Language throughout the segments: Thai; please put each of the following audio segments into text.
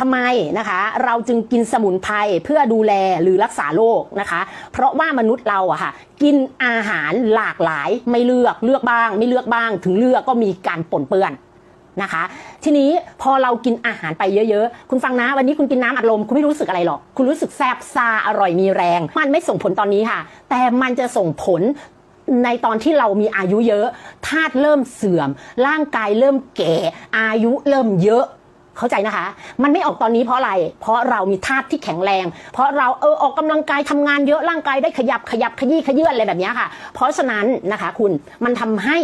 ทำไมนะคะ เราจึงกินสมุนไพรเพื่อดูแลหรือรักษาโรคนะคะ เพราะว่ามนุษย์เราอะค่ะ กินอาหารหลากหลายไม่เลือกเลือกบ้าง ไม่เลือกบ้าง ถึงเลือกก็มีการปนเปื้อนนะคะ ทีนี้พอเรากินอาหารไปเยอะๆ คุณฟังนะ วันนี้คุณกินน้ำอัดลมคุณไม่รู้สึกอะไรหรอก คุณรู้สึกแซ่บซาอร่อยมีแรง มันไม่ส่งผลตอนนี้ค่ะ แต่มันจะส่งผลในตอนที่เรามีอายุเยอะธาตุเริ่มเสื่อม ร่างกายเริ่มแก่ อายุเริ่มเยอะ เข้าใจนะคะ มันไม่ออกตอนนี้เพราะอะไร เพราะเรามีธาตุที่แข็งแรง เพราะเราเออออกกำลังกายทำงานเยอะร่างกายได้ขยับขยับขยี้ขยื่นอะไรแบบนี้ค่ะ เพราะฉะนั้นนะคะ คุณมันทำให้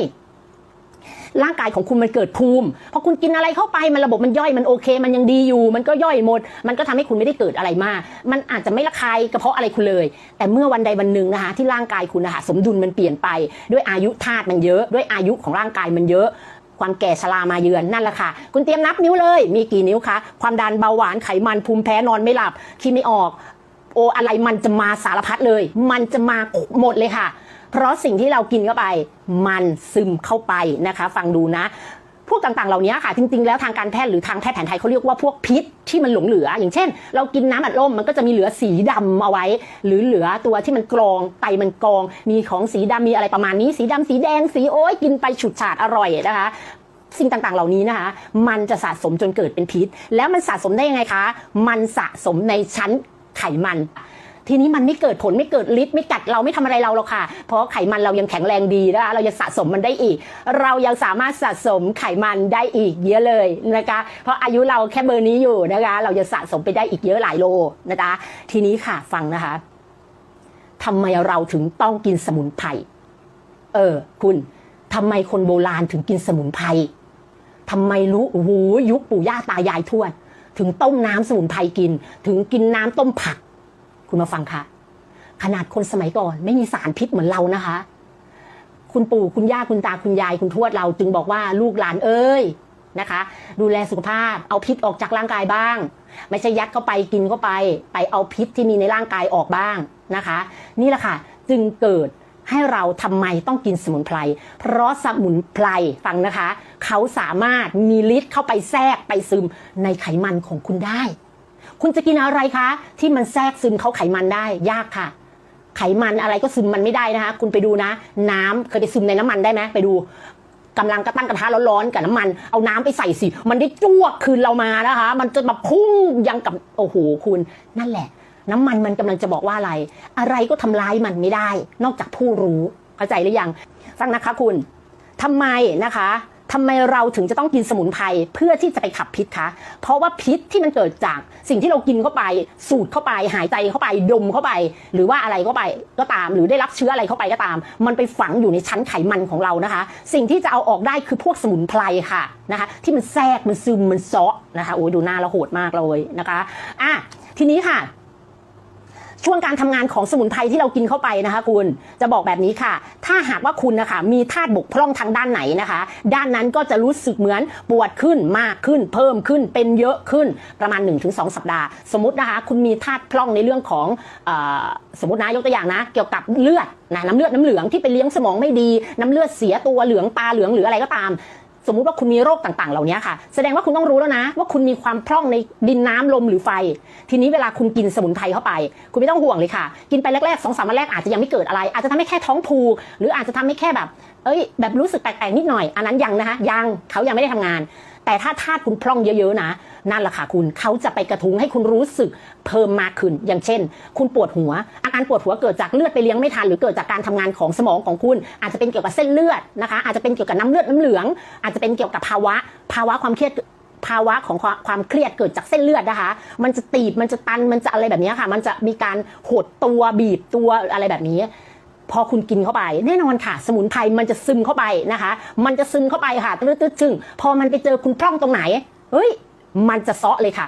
ร่างกายของคุณมันเกิดภูมิพอคุณกินอะไรเข้าไปมันระบบมันย่อยมันโอเค มันยังดีอยู่ มันก็ย่อยหมด มันก็ทำให้คุณไม่ได้เกิดอะไรมาก มันอาจจะไม่ระคายกระเพาะอะไรคุณเลย แต่เมื่อวันใดวันหนึ่งนะคะที่ร่างกายคุณนะคะสมดุลมันเปลี่ยนไป ด้วยอายุธาตุมันเยอะ ด้วยอายุของร่างกายมันเยอะ ความแก่ชรามาเยือนนั่นแหละค่ะ คุณเตรียมนับนิ้วเลย มีกี่นิ้วคะ ความดันเบาหวานไขมันภูมิแพ้นอนไม่หลับคิดไม่ออก โออะไรมันจะมาสารพัดเลย มันจะมาหมดเลยค่ะ เพราะสิ่งที่เรากินเข้าไป มันซึมเข้าไปนะคะ ฟังดูนะ พวกต่างๆ เหล่านี้ค่ะ จริงๆ แล้วทางการแพทย์หรือทางแพทย์แผนไทยเขาเรียกว่าพวกพิษที่มันหลงเหลือ อย่างเช่น เรากินน้ำอัดลมมันก็จะมีเหลือสีดำเอาไว้ หรือเหลือตัวที่มันกรองไตมันกรอง มีของสีดำมีอะไรประมาณนี้ สีดำสีแดงสีโอ้ยกินไปฉุดฉาดอร่อยนะคะสิ่งต่างๆ เหล่านี้นะคะ มันจะสะสมจนเกิดเป็นพิษ แล้วมันสะสมได้ยังไงคะ มันสะสมในชั้นไขมัน ทีนี้มันไม่เกิดผลไม่เกิดฤทธิ์ไม่กัดเราไม่ทำอะไรเราหรอกค่ะ เพราะไขมันเรายังแข็งแรงดีนะคะเรายังสะสมมันได้อีก เรายังสามารถสะสมไขมันได้อีกเยอะเลยนะคะเพราะอายุเราแค่เบอร์นี้อยู่นะคะ เราจะสะสมไปได้อีกเยอะหลายโลนะคะทีนี้ค่ะฟังนะคะทำไมเราถึงต้องกินสมุนไพรเออ คุณทำไมคนโบราณถึงกินสมุนไพรทำไมรู้โอ้โหยุคปู่ย่าตายายทวด ถึงต้มน้ำสมุนไพรกิน ถึงกินน้ำต้มผัก คุณมาฟังค่ะ ขนาดคนสมัยก่อน ไม่มีสารพิษเหมือนเรานะคะ คุณปู่คุณย่าคุณตาคุณยายคุณทวดเรา จึงบอกว่าลูกหลานเอ้ยนะคะ ดูแลสุขภาพ เอาพิษออกจากร่างกายบ้าง ไม่ใช่ยัดเข้าไปกินเข้าไป ไปเอาพิษที่มีในร่างกายออกบ้างนะคะ นี่แหละค่ะ จึงเกิดให้เราทำไมต้องกินสมุนไพร เพราะสมุนไพรฟังนะคะ เขาสามารถมีฤทธิ์เข้าไปแทรกไปซึมในไขมันของคุณได้ คุณจะกินอะไรคะ ที่มันแทรกซึมเข้าไขมันได้ยากค่ะ ไขมันอะไรก็ซึมมันไม่ได้นะคะ คุณไปดูนะ น้ำเคยไปซึมในน้ำมันได้ไหมไปดูกำลังกระตั้งกระทะร้อนๆกับน้ำมันเอาน้ำไปใส่สิ มันได้จ้วกคืนเรามานะคะ มันจะมาพุ่งยังกับโอ้โหคุณ นั่นแหละ น้ำมันมันกำลังจะบอกว่าอะไร อะไรก็ทำร้ายมันไม่ได้ นอกจากผู้รู้เข้าใจหรือยังฟังนะคะคุณทำไมนะคะ ทำไมเราถึงจะต้องกินสมุนไพรเพื่อที่จะไปขับพิษคะ เพราะว่าพิษที่มันเกิดจากสิ่งที่เรากินเข้าไป สูดเข้าไป หายใจเข้าไป ดมเข้าไป หรือว่าอะไรเข้าไปก็ตาม หรือได้รับเชื้ออะไรเข้าไปก็ตาม มันไปฝังอยู่ในชั้นไขมันของเรานะคะ สิ่งที่จะเอาออกได้คือพวกสมุนไพรค่ะนะคะ ที่มันแทรกมันซึมมันซาะนะคะโอ้ยดูหน้าเราโหดมากเลยนะคะอะทีนี้ค่ะ ช่วงการทำงานของสมุนไพรที่เรากินเข้าไปนะคะ คุณจะบอกแบบนี้ค่ะ ถ้าหากว่าคุณนะคะมีธาตุบกพร่องทางด้านไหนนะคะ ด้านนั้นก็จะรู้สึกเหมือนปวดขึ้นมากขึ้น เพิ่มขึ้นเป็นเยอะขึ้นประมาณ 1-2 สัปดาห์ สมมตินะคะ คุณมีธาตุพร่องในเรื่องของอสมมตินะยกตัวอย่างนะ เกี่ยวกับเลือดนะน้ำเลือดน้ำเหลืองที่ไปเลี้ยงสมองไม่ดี น้ำเลือดเสียตัวเหลืองตาเหลืองหรืออะไรก็ตาม สมมุติว่าคุณมีโรคต่างๆ เหล่านี้ค่ะ แสดงว่าคุณต้องรู้แล้วนะ ว่าคุณมีความพร่องในดินน้ำลมหรือไฟ ทีนี้เวลาคุณกินสมุนไพรเข้าไป คุณไม่ต้องห่วงเลยค่ะ กินไปแรกๆสองสามวันแรกอาจจะยังไม่เกิดอะไร อาจจะทำให้แค่ท้องผูกหรืออาจจะทำให้แค่แบบ เอ้ยแบบรู้สึกแปลกๆนิดหน่อย อันนั้นยังนะคะยังเขายังไม่ได้ทำงาน แต่ถ้าธาตุคุณพร่องเยอะๆนะ นั่นแหละค่ะคุณเขาจะไปกระทุ้งให้คุณรู้สึกเพิ่มมากขึ้น อย่างเช่น คุณปวดหัว อาการปวดหัวเกิดจากเลือดไปเลี้ยงไม่ทันหรือเกิดจากการทำงานของสมองของคุณ อาจจะเป็นเกี่ยวกับเส้นเลือดนะคะ อาจจะเป็นเกี่ยวกับน้ำเลือดน้ำเหลือง อาจจะเป็นเกี่ยวกับภาวะ ภาวะความเครียดภาวะของความความเครียดเกิดจากเส้นเลือดนะคะ มันจะตีบ มันจะตัน มันจะอะไรแบบนี้ค่ะ มันจะมีการหดตัวบีบตัวอะไรแบบนี้ พอคุณกินเข้าไป แน่นอนค่ะ สมุนไพรมันจะซึมเข้าไปนะคะ มันจะซึมเข้าไปค่ะตื้อๆจึงพอมันไปเจอคุณพร่องตรงไหนเฮ้ย มันจะเซาะเลยค่ะ